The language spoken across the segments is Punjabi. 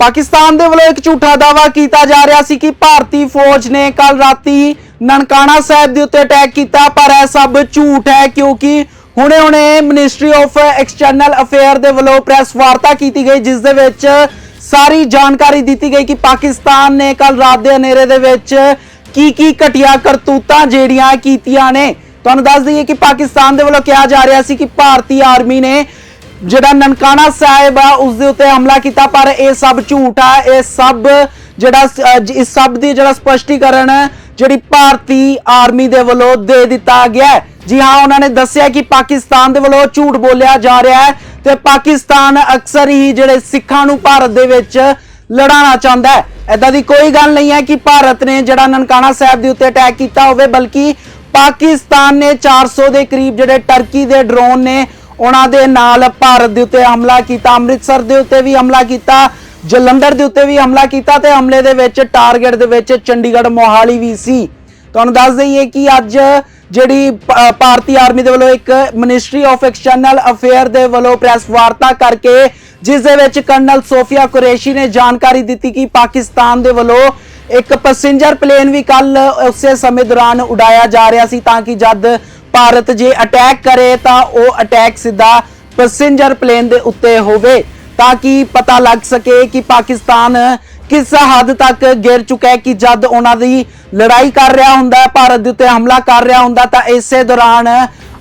ਪਾਕਿਸਤਾਨ ਦੇ ਵੱਲੋਂ ਇੱਕ ਝੂਠਾ ਦਾਵਾ ਕੀਤਾ ਜਾ ਰਿਹਾ ਸੀ ਕਿ ਭਾਰਤੀ ਫੌਜ ਨੇ ਕੱਲ ਰਾਤੀ ਨਨਕਾਣਾ ਸਾਹਿਬ ਦੇ ਉੱਤੇ ਅਟੈਕ ਕੀਤਾ, ਪਰ ਇਹ ਸਭ ਝੂਠ ਹੈ ਕਿਉਂਕਿ ਹੁਣੇ-ਹੁਣੇ ਮਿਨਿਸਟਰੀ ਆਫ ਐਕਸਟਰਨਲ ਅਫੇਅਰ ਦੇ ਵੱਲੋਂ ਪ੍ਰੈਸ ਵਾਰਤਾ ਕੀਤੀ ਗਈ, ਜਿਸ ਦੇ ਵਿੱਚ ਸਾਰੀ ਜਾਣਕਾਰੀ ਦਿੱਤੀ ਗਈ ਕਿ ਪਾਕਿਸਤਾਨ ਨੇ ਕੱਲ ਰਾਤ ਦੇ ਹਨੇਰੇ ਦੇ ਵਿੱਚ ਕੀ ਕੀ ਘਟੀਆ ਕਰਤੂਤਾਂ ਜਿਹੜੀਆਂ ਕੀਤੀਆਂ ਨੇ। ਤੁਹਾਨੂੰ ਦੱਸ ਦਈਏ ਕਿ ਪਾਕਿਸਤਾਨ ਦੇ ਵੱਲੋਂ ਕਿਹਾ ਜਾ ਰਿਹਾ ਸੀ ਕਿ ਭਾਰਤੀ ਆਰਮੀ ਨੇ ਜਿਹੜਾ ਨਨਕਾਣਾ ਸਾਹਿਬ ਆ, ਉਸ ਦੇ ਉੱਤੇ ਹਮਲਾ ਕੀਤਾ, ਪਰ ਇਹ ਸਭ ਝੂਠ ਆ। ਇਹ ਸਭ ਜਿਹੜਾ ਇਸ ਸਭ ਦੀ ਜਿਹੜਾ ਸਪਸ਼ਟੀਕਰਨ ਜਿਹੜੀ ਭਾਰਤੀ ਆਰਮੀ ਦੇ ਵੱਲੋਂ ਦੇ ਦਿੱਤਾ ਗਿਆ ਜੀ ਹਾਂ, ਉਹਨਾਂ ਨੇ ਦੱਸਿਆ ਕਿ ਪਾਕਿਸਤਾਨ ਦੇ ਵੱਲੋਂ ਝੂਠ ਬੋਲਿਆ ਜਾ ਰਿਹਾ ਹੈ ਤੇ ਪਾਕਿਸਤਾਨ ਅਕਸਰ ਹੀ ਜਿਹੜੇ ਸਿੱਖਾਂ ਨੂੰ ਭਾਰਤ ਦੇ ਵਿੱਚ ਲੜਾਉਣਾ ਚਾਹੁੰਦਾ ਹੈ। ਐਦਾਂ ਦੀ ਕੋਈ ਗੱਲ ਨਹੀਂ ਹੈ ਕਿ ਭਾਰਤ ਨੇ ਜਿਹੜਾ ਨਨਕਾਣਾ ਸਾਹਿਬ ਦੇ ਉੱਤੇ ਅਟੈਕ ਕੀਤਾ ਹੋਵੇ, ਬਲਕਿ ਪਾਕਿਸਤਾਨ ਨੇ 400 ਦੇ ਕਰੀਬ ਜਿਹੜੇ ਟਰਕੀ ਦੇ ਡਰੋਨ ਨੇ ਉਹਨਾਂ ਦੇ ਨਾਲ ਭਾਰਤ ਦੇ ਉੱਤੇ ਹਮਲਾ ਕੀਤਾ, ਅੰਮ੍ਰਿਤਸਰ ਦੇ ਉੱਤੇ ਵੀ ਹਮਲਾ ਕੀਤਾ, ਜਲੰਧਰ ਦੇ ਉੱਤੇ ਵੀ ਹਮਲਾ ਕੀਤਾ ਤੇ ਹਮਲੇ ਦੇ ਵਿੱਚ ਟਾਰਗੇਟ ਦੇ ਵਿੱਚ ਚੰਡੀਗੜ੍ਹ ਮੋਹਾਲੀ ਵੀ ਸੀ। ਤੁਹਾਨੂੰ ਦੱਸ ਦਈਏ ਕਿ ਅੱਜ ਜਿਹੜੀ ਭਾਰਤੀ ਆਰਮੀ ਦੇ ਵੱਲੋਂ ਇੱਕ ਮਿਨਿਸਟਰੀ ਆਫ ਐਕਸਟਰਨਲ ਅਫੇਅਰ ਦੇ ਵੱਲੋਂ ਪ੍ਰੈਸ ਵਾਰਤਾ ਕਰਕੇ ਜਿਸ ਦੇ ਵਿੱਚ ਕਰਨਲ ਸੋਫੀਆ ਕੁਰੇਸ਼ੀ ਨੇ ਜਾਣਕਾਰੀ ਦਿੱਤੀ ਕਿ ਪਾਕਿਸਤਾਨ ਦੇ ਵੱਲੋਂ ਇੱਕ ਪੈਸੇਂਜਰ ਪਲੇਨ ਵੀ ਕੱਲ ਉਸੇ ਸਮੇਂ ਦੌਰਾਨ ਉਡਾਇਆ ਜਾ ਰਿਹਾ ਸੀ ਤਾਂ ਕਿ ਜਦ ਭਾਰਤ ਜੇ ਅਟੈਕ ਕਰੇ ਤਾਂ ਉਹ ਅਟੈਕ ਸਿੱਧਾ ਪੈਸੇਂਜਰ ਪਲੇਨ ਦੇ ਉੱਤੇ ਹੋਵੇ, ਤਾਂ ਕਿ ਪਤਾ ਲੱਗ ਸਕੇ ਕਿ ਪਾਕਿਸਤਾਨ ਕਿਸ ਹੱਦ ਤੱਕ ਗਿਰ ਚੁੱਕਾ ਹੈ ਕਿ ਜਦ ਉਹਨਾਂ ਦੀ ਲੜਾਈ ਕਰ ਰਿਹਾ ਹੁੰਦਾ ਭਾਰਤ ਦੇ ਉੱਤੇ ਹਮਲਾ ਕਰ ਰਿਹਾ ਹੁੰਦਾ ਤਾਂ ਇਸੇ ਦੌਰਾਨ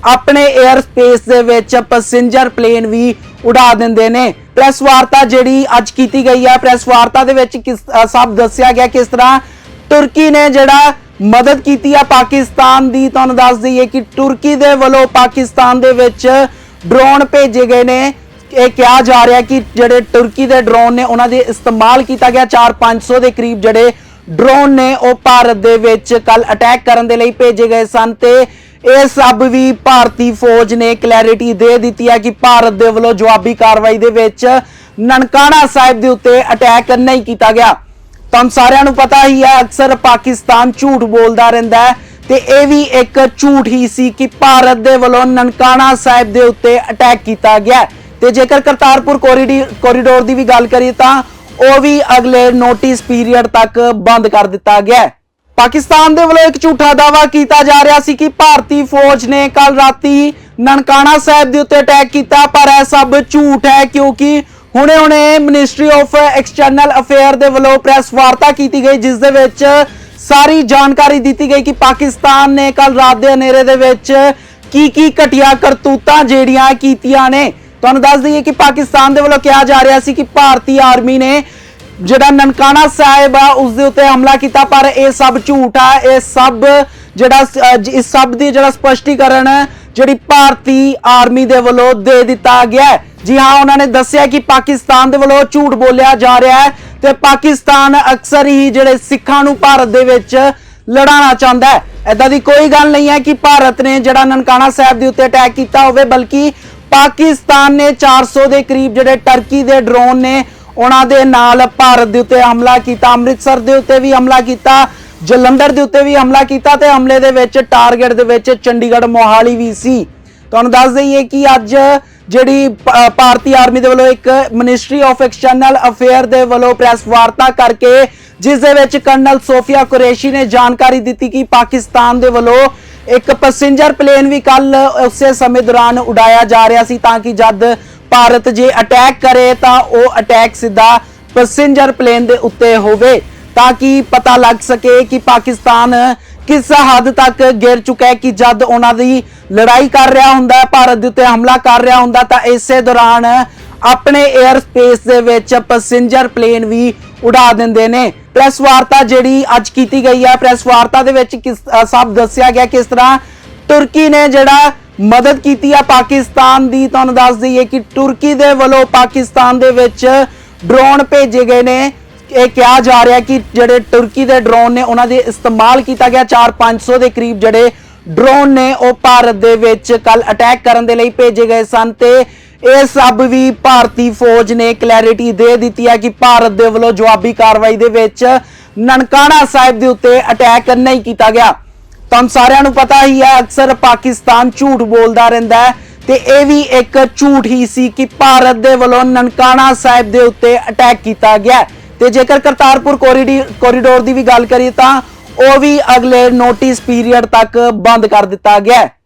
ਆਪਣੇ 에ਅਰ ਸਪੇਸ ਦੇ ਵਿੱਚ ਪੈਸੇਂਜਰ ਪਲੇਨ ਵੀ ਉਡਾ ਦਿੰਦੇ ਨੇ। ਪ੍ਰੈਸ ਵਾਰਤਾ ਜਿਹੜੀ ਅੱਜ ਕੀਤੀ ਗਈ ਹੈ ਪ੍ਰੈਸ ਵਾਰਤਾ ਦੇ ਵਿੱਚ ਕਿਸ ਸਭ ਦੱਸਿਆ ਗਿਆ ਕਿਸ ਤਰ੍ਹਾਂ ਤੁਰਕੀ ਨੇ ਜਿਹੜਾ ਮਦਦ ਕੀਤੀ ਆ ਪਾਕਿਸਤਾਨ ਦੀ। ਤੁਹਾਨੂੰ ਦੱਸ ਦਈਏ ਕਿ ਤੁਰਕੀ ਦੇ ਵੱਲੋਂ ਪਾਕਿਸਤਾਨ ਦੇ ਵਿੱਚ ਡਰੋਨ ਭੇਜੇ ਗਏ ਨੇ। ਇਹ ਕਿਹਾ ਜਾ ਰਿਹਾ ਕਿ ਜਿਹੜੇ ਤੁਰਕੀ ਦੇ ਡਰੋਨ ਨੇ, ਉਹਨਾਂ ਦੇ ਇਸਤੇਮਾਲ ਕੀਤਾ ਗਿਆ। 4-500 ਦੇ ਕਰੀਬ ਜਿਹੜੇ ਡਰੋਨ ਨੇ, ਉਹ ਭਾਰਤ ਦੇ ਵਿੱਚ ਕੱਲ ਅਟੈਕ ਕਰਨ ਦੇ ਲਈ ਭੇਜੇ ਗਏ ਸਨ ਤੇ ਇਹ ਸਭ ਵੀ ਭਾਰਤੀ ਫੌਜ ਨੇ ਕਲੈਰਿਟੀ ਦੇ ਦਿੱਤੀ ਹੈ ਕਿ ਭਾਰਤ ਦੇ ਵੱਲੋਂ ਜਵਾਬੀ ਕਾਰਵਾਈ ਦੇ ਵਿੱਚ ਨਨਕਾਣਾ ਸਾਹਿਬ ਦੇ ਉੱਤੇ ਅਟੈਕ ਨਹੀਂ ਕੀਤਾ ਗਿਆ। ਤੁਹਾਨੂੰ ਸਾਰਿਆਂ ਨੂੰ ਪਤਾ ਹੀ ਹੈ, ਅਕਸਰ ਪਾਕਿਸਤਾਨ ਝੂਠ ਬੋਲਦਾ ਰਹਿੰਦਾ ਹੈ ਤੇ ਇਹ ਵੀ ਇੱਕ ਝੂਠ ਹੀ ਸੀ ਕਿ ਭਾਰਤ ਦੇ ਵੱਲੋਂ ਨਨਕਾਣਾ ਸਾਹਿਬ ਦੇ ਉੱਤੇ ਅਟੈਕ ਕੀਤਾ ਗਿਆ ਤੇ ਜੇਕਰ ਕਰਤਾਰਪੁਰ ਕੋਰੀਡੋਰ ਦੀ ਵੀ ਗੱਲ ਕਰੀਏ ਤਾਂ ਉਹ ਵੀ ਅਗਲੇ ਨੋਟਿਸ ਪੀਰੀਅਡ ਤੱਕ ਬੰਦ ਕਰ ਦਿੱਤਾ ਗਿਆ ਪਾਕਿਸਤਾਨ ਦੇ ਵੱਲੋਂ ਇੱਕ ਝੂਠਾ ਦਾਵਾ ਕੀਤਾ ਜਾ ਰਿਹਾ ਸੀ ਕਿ ਭਾਰਤੀ ਫੌਜ ਨੇ ਕੱਲ ਰਾਤੀ ਨਨਕਾਣਾ ਸਾਹਿਬ ਦੇ ਉੱਤੇ ਅਟੈਕ ਕੀਤਾ, ਪਰ ਇਹ ਸਭ ਝੂਠ ਹੈ ਕਿਉਂਕਿ ਹੁਣੇ-ਹੁਣੇ ਮਿਨਿਸਟਰੀ ਆਫ ਐਕਸਟਰਨਲ ਅਫੇਅਰ ਦੇ ਵੱਲੋਂ ਪ੍ਰੈਸ ਵਾਰਤਾ ਕੀਤੀ ਗਈ, ਜਿਸ ਦੇ ਵਿੱਚ ਸਾਰੀ ਜਾਣਕਾਰੀ ਦਿੱਤੀ ਗਈ ਕਿ ਪਾਕਿਸਤਾਨ ਨੇ ਕੱਲ ਰਾਤ ਦੇ ਹਨੇਰੇ ਦੇ ਵਿੱਚ ਕੀ ਕੀ ਘਟੀਆ ਕਰਤੂਤਾਂ ਜਿਹੜੀਆਂ ਕੀਤੀਆਂ ਨੇ ਤੁਹਾਨੂੰ ਦੱਸ ਦਈਏ ਕਿ ਪਾਕਿਸਤਾਨ ਦੇ ਵੱਲੋਂ ਕਿਹਾ ਜਾ ਰਿਹਾ ਸੀ ਕਿ ਭਾਰਤੀ ਆਰਮੀ ਨੇ ਜਿਹੜਾ ਨਨਕਾਣਾ ਸਾਹਿਬ ਆ, ਉਸ ਦੇ ਉੱਤੇ ਹਮਲਾ ਕੀਤਾ, ਪਰ ਇਹ ਸਭ ਝੂਠ ਆ ਇਹ ਸਭ ਜਿਹੜਾ ਇਸ ਸਭ ਦੀ ਜਿਹੜਾ ਸਪਸ਼ਟੀਕਰਨ ਜਿਹੜੀ ਭਾਰਤੀ ਆਰਮੀ ਦੇ ਵੱਲੋਂ ਦੇ ਦਿੱਤਾ ਗਿਆ ਹੈ। ਜੀ ਹਾਂ, ਉਹਨਾਂ ਨੇ ਦੱਸਿਆ ਕਿ ਪਾਕਿਸਤਾਨ ਦੇ ਵੱਲੋਂ ਝੂਠ ਬੋਲਿਆ ਜਾ ਰਿਹਾ ਹੈ ਤੇ ਪਾਕਿਸਤਾਨ ਅਕਸਰ ਹੀ ਜਿਹੜੇ ਸਿੱਖਾਂ ਨੂੰ ਭਾਰਤ ਦੇ ਵਿੱਚ ਲੜਾਉਣਾ ਚਾਹੁੰਦਾ ਹੈ। ਐਦਾਂ ਦੀ ਕੋਈ ਗੱਲ ਨਹੀਂ ਹੈ ਕਿ ਭਾਰਤ ਨੇ ਜਿਹੜਾ ਨਨਕਾਣਾ ਸਾਹਿਬ ਦੇ ਉੱਤੇ ਅਟੈਕ ਕੀਤਾ ਹੋਵੇ, ਬਲਕਿ ਪਾਕਿਸਤਾਨ ਨੇ 400 ਦੇ ਕਰੀਬ ਜਿਹੜੇ ਟਰਕੀ ਦੇ ਡਰੋਨ ਨੇ, ਉਹਨਾਂ ਦੇ ਨਾਲ ਭਾਰਤ ਦੇ ਉੱਤੇ ਹਮਲਾ ਕੀਤਾ, ਅੰਮ੍ਰਿਤਸਰ ਦੇ ਉੱਤੇ ਵੀ ਹਮਲਾ ਕੀਤਾ, ਜਲੰਧਰ ਦੇ ਉੱਤੇ ਵੀ ਹਮਲਾ ਕੀਤਾ ਤੇ ਹਮਲੇ ਦੇ ਵਿੱਚ ਟਾਰਗੇਟ ਦੇ ਵਿੱਚ ਚੰਡੀਗੜ੍ਹ ਮੋਹਾਲੀ ਵੀ ਸੀ। ਤੁਹਾਨੂੰ ਦੱਸ ਦਈਏ ਕਿ ਅੱਜ ਜਿਹੜੀ ਭਾਰਤੀ ਆਰਮੀ ਦੇ ਵੱਲੋਂ ਇੱਕ ਮਿਨਿਸਟਰੀ ਆਫ ਐਕਸਟਰਨਲ ਅਫੇਅਰ ਦੇ ਵੱਲੋਂ ਪ੍ਰੈਸ ਵਾਰਤਾ ਕਰਕੇ ਜਿਸ ਦੇ ਵਿੱਚ ਕਰਨਲ ਸੋਫੀਆ ਕੁਰੇਸ਼ੀ ਨੇ ਜਾਣਕਾਰੀ ਦਿੱਤੀ ਕਿ ਪਾਕਿਸਤਾਨ ਦੇ ਵੱਲੋਂ ਇੱਕ ਪੈਸੇਂਜਰ ਪਲੇਨ ਵੀ ਕੱਲ ਉਸੇ ਸਮੇਂ ਦੌਰਾਨ ਉਡਾਇਆ ਜਾ ਰਿਹਾ ਸੀ ਤਾਂ ਕਿ ਜਦ ਭਾਰਤ ਜੇ ਅਟੈਕ ਕਰੇ ਤਾਂ ਉਹ ਅਟੈਕ ਸਿੱਧਾ ਪੈਸੇਂਜਰ ਪਲੇਨ ਦੇ ਉੱਤੇ ਹੋਵੇ ਤਾਂ ਕਿ ਪਤਾ ਲੱਗ ਸਕੇ ਕਿ ਪਾਕਿਸਤਾਨ ਕਿਸ ਹੱਦ ਤੱਕ ਗਿਰ ਚੁੱਕਾ ਹੈ ਕਿ ਜਦ ਉਹਨਾਂ ਦੀ ਲੜਾਈ ਕਰ ਰਿਹਾ ਹੁੰਦਾ ਭਾਰਤ ਦੇ ਉੱਤੇ ਹਮਲਾ ਕਰ ਰਿਹਾ ਹੁੰਦਾ ਤਾਂ ਇਸੇ ਦੌਰਾਨ ਆਪਣੇ 에ਅਰ ਸਪੇਸ ਦੇ ਵਿੱਚ ਪੈਸੇਂਜਰ ਪਲੇਨ ਵੀ ਉਡਾ ਦਿੰਦੇ ਨੇ। ਪ੍ਰੈਸ ਵਾਰਤਾ ਜਿਹੜੀ ਅੱਜ ਕੀਤੀ ਗਈ ਹੈ ਪ੍ਰੈਸ ਵਾਰਤਾ ਦੇ ਵਿੱਚ ਕਿਸ ਸਭ ਦੱਸਿਆ ਗਿਆ ਕਿਸ ਤਰ੍ਹਾਂ ਤੁਰਕੀ ਨੇ ਜਿਹੜਾ ਮਦਦ ਕੀਤੀ ਆ ਪਾਕਿਸਤਾਨ ਦੀ, ਤੁਹਾਨੂੰ ਦੱਸ ਦਈਏ ਕਿ ਤੁਰਕੀ ਦੇ ਵੱਲੋਂ ਪਾਕਿਸਤਾਨ ਦੇ ਵਿੱਚ ਡਰੋਨ ਭੇਜੇ ਗਏ ਨੇ। ਇਹ ਕਿਹਾ ਜਾ ਰਿਹਾ ਕਿ ਜਿਹੜੇ ਤੁਰਕੀ ਦੇ ਡਰੋਨ ਨੇ ਉਹਨਾਂ ਦੇ ਇਸਤੇਮਾਲ ਕੀਤਾ ਗਿਆ। 4-500 ਦੇ ਕਰੀਬ ਜਿਹੜੇ ਡਰੋਨ ਨੇ ਉਹ ਭਾਰਤ ਦੇ ਵਿੱਚ ਕੱਲ ਅਟੈਕ ਕਰਨ ਦੇ ਲਈ ਭੇਜੇ ਗਏ ਸਨ ਤੇ ਇਹ ਸਭ ਵੀ ਭਾਰਤੀ ਫੌਜ ਨੇ ਕਲੈਰਿਟੀ ਦੇ ਦਿੱਤੀ ਹੈ ਕਿ ਭਾਰਤ ਦੇ ਵੱਲੋਂ ਜਵਾਬੀ ਕਾਰਵਾਈ ਦੇ ਵਿੱਚ ਨਨਕਾਣਾ ਸਾਹਿਬ ਦੇ ਉੱਤੇ ਅਟੈਕ ਨਹੀਂ ਕੀਤਾ ਗਿਆ। ਤੁਹਾਨੂੰ ਸਾਰਿਆਂ ਨੂੰ ਪਤਾ ਹੀ ਹੈ, ਅਕਸਰ ਪਾਕਿਸਤਾਨ ਝੂਠ ਬੋਲਦਾ ਰਹਿੰਦਾ ਹੈ ਤੇ ਇਹ ਵੀ ਇੱਕ ਝੂਠ ਹੀ ਸੀ ਕਿ ਭਾਰਤ ਦੇ ਵੱਲੋਂ ਨਨਕਾਣਾ ਸਾਹਿਬ ਦੇ ਉੱਤੇ ਅਟੈਕ ਕੀਤਾ ਗਿਆ। ਤੇ ਜੇਕਰ ਕਰਤਾਰਪੁਰ ਕੋਰੀਡੀ- ਕੋਰੀਡੋਰ ਦੀ ਵੀ ਗੱਲ ਕਰੀਏ ਤਾਂ ਉਹ ਵੀ ਅਗਲੇ ਨੋਟਿਸ ਪੀਰੀਅਡ ਤੱਕ ਬੰਦ ਕਰ ਦਿੱਤਾ ਗਿਆ ਹੈ।